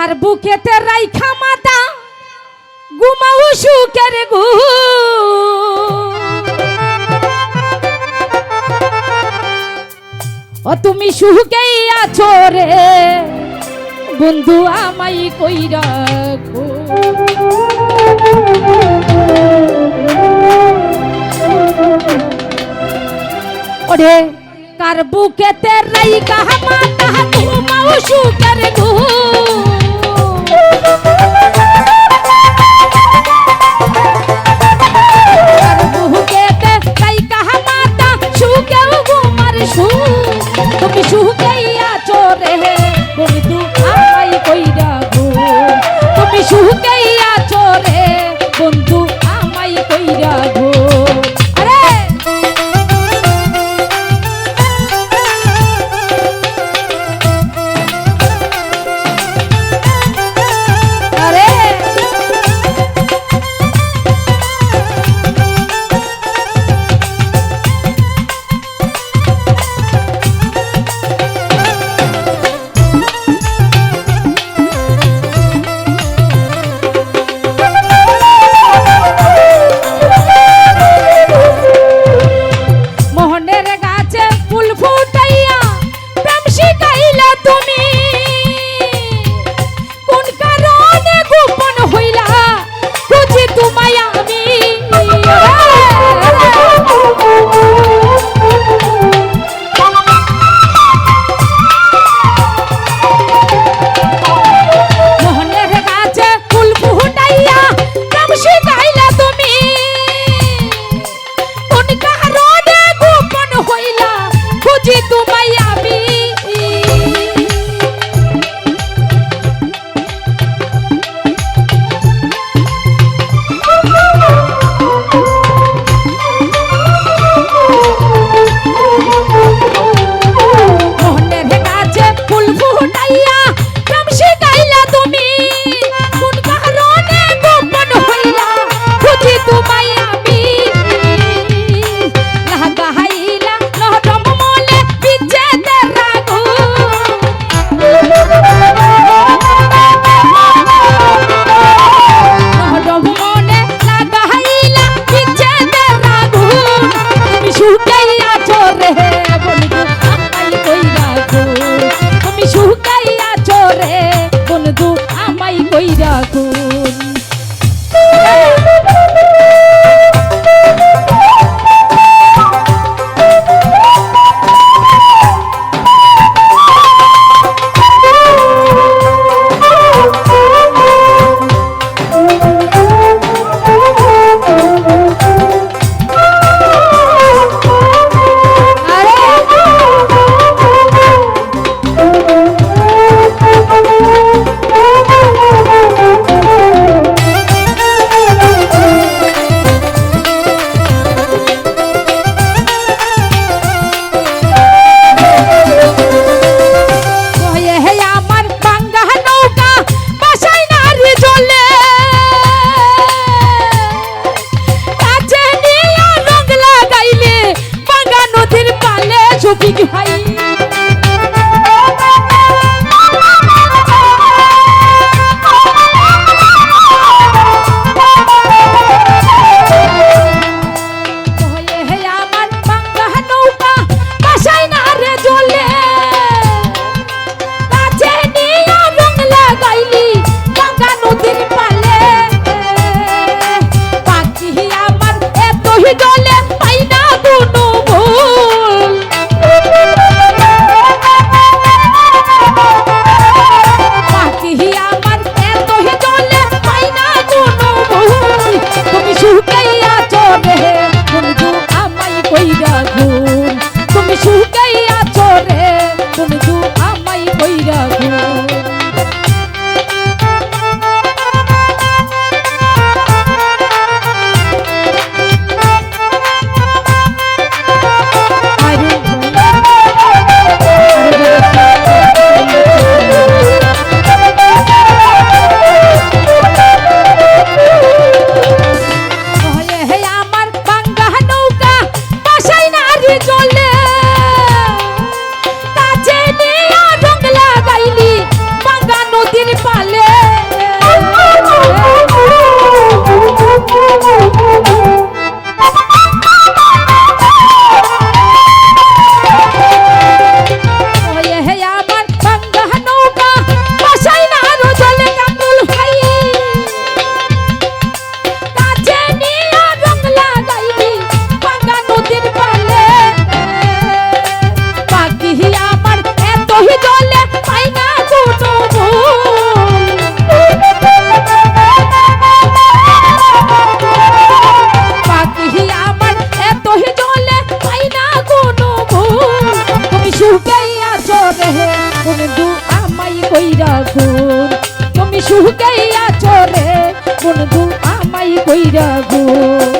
তার বুকেতে রাইখা মাতা গুমাউ সুখের গু ও তুমি সুখেই আছো রে, বন্ধু আমাই কই রাখো। ওরে কার বুকেতে রাইখা মাতা, ঘুমাও সুখের গু Yaku. কইরা গো।